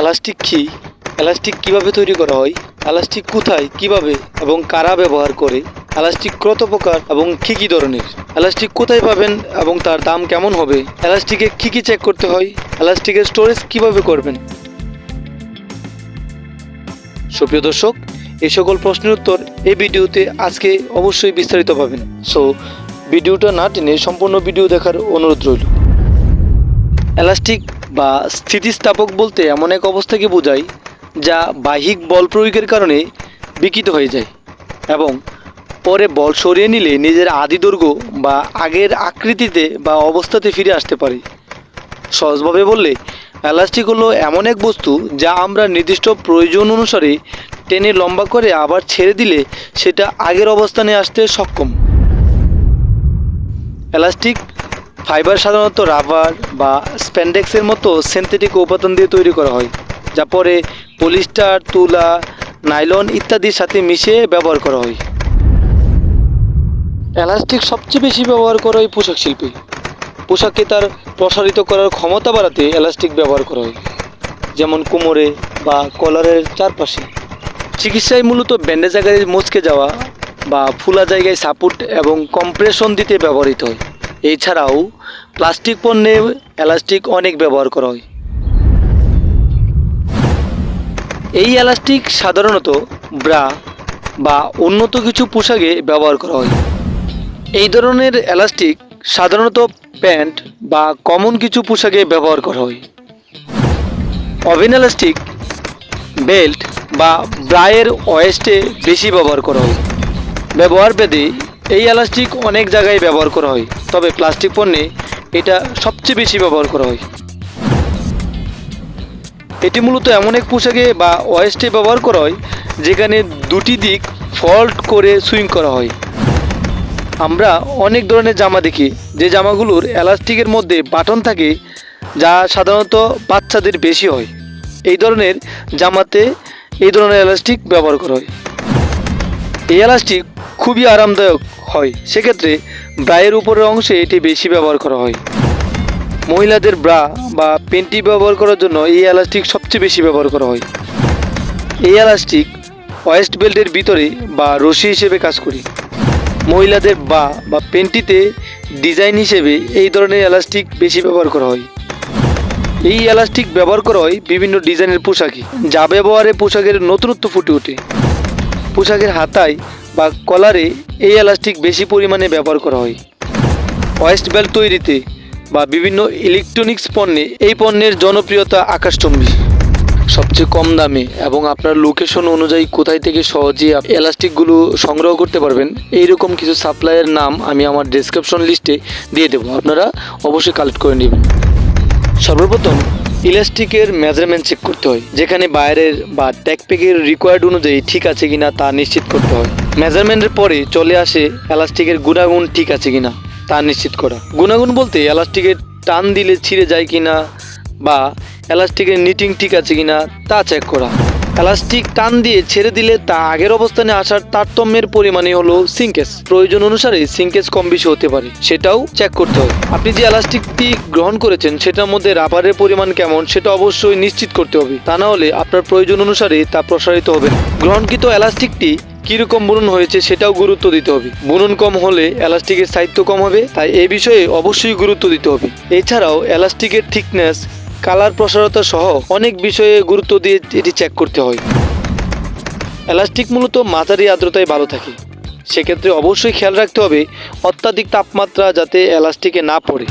Elastic কি elastic কীভাবে তৈরি করা হয় এলাস্টিক কোথায়, কীভাবে, এবং কারা ব্যবহার করে এলাস্টিক কত প্রকার, এবং কী কী ধরনের এলাস্টিক কোথায় পাবেন, এবং তার দাম কেমন হবে এলাস্টিকে কী কী চেক করতে হয় এলাস্টিকের স্টোরেজ কীভাবে করবেন? সুপ্রিয় দর্শক এই সকল প্রশ্নের উত্তর এই ভিডিওতে আজকে অবশ্যই বিস্তারিত পাবেন সো ভিডিওটা না টেনে সম্পূর্ণ ভিডিও দেখার অনুরোধ রইল। এলাস্টিক বা স্থিতিস্থাপক বলতে এমন এক অবস্থাকে বোঝায় যা বাহ্যিক বল প্রয়োগের কারণে বিকৃত হয়ে যায় এবং পরে বল সরিয়ে নিলে নিজের আদি বা আগের আকৃতিতে বা অবস্থাতে ফিরে আসতে পারে। সহজভাবে বললে, এলাস্টিক হলো এমন এক বস্তু যা আমরা নির্দিষ্ট প্রয়োজন অনুসারে টেনে লম্বা করে আবার ছেড়ে দিলে সেটা আগের অবস্থানে আসতে সক্ষম। এলাস্টিক ফাইবার সাধারণত রাবার বা স্প্যান্ডেক্সের মতো সিনথেটিক উপাদান দিয়ে তৈরি করা হয়, যা পরে পলিস্টার, তুলা, নাইলন ইত্যাদির সাথে মিশিয়ে ব্যবহার করা হয়। এলাস্টিক সবচেয়ে বেশি ব্যবহার করা হয় পোশাক শিল্পে। পোশাককে তার প্রসারিত করার ক্ষমতা বাড়াতে এলাস্টিক ব্যবহার করা হয়, যেমন কোমরে বা কলারের চারপাশে। চিকিৎসায় মূলত ব্যান্ডেজ জায়গায় মুচকে যাওয়া বা ফুলা জায়গায় সাপোর্ট এবং কম্প্রেশন দিতে ব্যবহৃত হয়। এছাড়াও প্লাস্টিক পণ্যে এলাস্টিক অনেক ব্যবহার করা হয়। এই এলাস্টিক সাধারণত ব্রা বা উন্নত কিছু পোশাকে ব্যবহার করা হয়। এই ধরনের এলাস্টিক সাধারণত প্যান্ট বা কমন কিছু পোশাকে ব্যবহার করা হয়। ওভেন এলাস্টিক, বেল্ট বা ব্রায়ের ওয়েস্টে বেশি ব্যবহার করা হয়। ব্যবহার ভেদে এই এলাস্টিক অনেক জায়গায় ব্যবহার করা হয়, তবে প্লাস্টিক পণ্যে এটা সবচেয়ে বেশি ব্যবহার করা হয়। এটি মূলত এমন এক পোশাকে বা ওয়েস্টে ব্যবহার করা হয়, যেখানে দুটি দিক ফল্ট করে সুইং করা হয়। আমরা অনেক ধরনের জামা দেখি, যে জামাগুলোর এলাস্টিকের মধ্যে বাটন থাকে, যা সাধারণত বাচ্চাদের বেশি হয়। এই ধরনের জামাতে এই ধরনের এলাস্টিক ব্যবহার করা হয়। এই এলাস্টিক খুবই আরামদায়ক হয়। সেক্ষেত্রে ব্রায়ের উপরের অংশে এটি বেশি ব্যবহার করা হয়। মহিলাদের ব্রা বা পেন্টি ব্যবহার করার জন্য এই এলাস্টিক সবচেয়ে বেশি ব্যবহার করা হয়। এই এলাস্টিক ওয়েস্ট বেল্টের ভিতরে বা রশি হিসেবে কাজ করি। মহিলাদের বা বা পেন্টিতে ডিজাইন হিসেবে এই ধরনের এলাস্টিক বেশি ব্যবহার করা হয়। এই এলাস্টিক ব্যবহার করা হয় বিভিন্ন ডিজাইনের পোশাকে, যা ব্যবহারে পোশাকের নতুনত্ব ফুটে ওঠে। পোশাকের হাতায় বা কলারে এই এলাস্টিক বেশি পরিমাণে ব্যবহার করা হয়। ওয়েস্ট বেল্ট তৈরিতে বা বিভিন্ন ইলেকট্রনিক্স পণ্যে এই পণ্যের জনপ্রিয়তা আকাশচম্বী। সবচেয়ে কম দামে এবং আপনার লোকেশন অনুযায়ী কোথায় থেকে সহজে এলাস্টিকগুলো সংগ্রহ করতে পারবেন, এইরকম কিছু সাপ্লাইয়ের নাম আমি আমার ডেসক্রিপশন লিস্টে দিয়ে দেবো। আপনারা অবশ্যই কালেক্ট করে নেবেন। সর্বপ্রথম ইলাস্টিকের মেজারমেন্ট চেক করতে হয়, যেখানে বাইরের বা ট্যাগপ্যাকের রিকোয়ার্ড অনুযায়ী ঠিক আছে কিনা তা নিশ্চিত করতে হয়। মেজারমেন্টের পরে চলে আসে এলাস্টিকের গুণাগুণ ঠিক আছে কিনা, তা নিশ্চিত করা। গুণাগুণ বলতে এলাস্টিকের টান দিলে ছিঁড়ে যায় কিনা বা এলাস্টিকের নিটিং ঠিক আছে কিনা, তা চেক করা। এলাস্টিক টান দিয়ে ছেড়ে দিলে তা আগের অবস্থানে আসার তারতম্যের পরিমাণই হলো সিঙ্কেজ প্রয়োজন অনুসারে সিঙ্কেজ কম বেশি হতে পারে, সেটাও চেক করতে হবে। আপনি যে এলাস্টিকটি গ্রহণ করেছেন, সেটার মধ্যে রাবারের পরিমাণ কেমন, সেটা অবশ্যই নিশ্চিত করতে হবে। তা না হলে আপনার প্রয়োজন অনুসারে তা প্রসারিত হবে গ্রহণকৃত এলাস্টিকটি কীরকম বুনন হয়েছে সেটাও গুরুত্ব দিতে হবে। বুনন কম হলে এলাস্টিকের স্থায়িত্ব কম হবে, তাই এ বিষয়ে অবশ্যই গুরুত্ব দিতে হবে। এছাড়াও এলাস্টিকের থিকনেস, কালার প্রসারতা সহ অনেক বিষয়ে গুরুত্ব দিয়ে এটি চেক করতে হয়। এলাস্টিক মূলত মাঝারি আর্দ্রতায় ভালো থাকে। সেক্ষেত্রে অবশ্যই খেয়াল রাখতে হবে অত্যাধিক তাপমাত্রা যাতে এলাস্টিকে না পড়ে।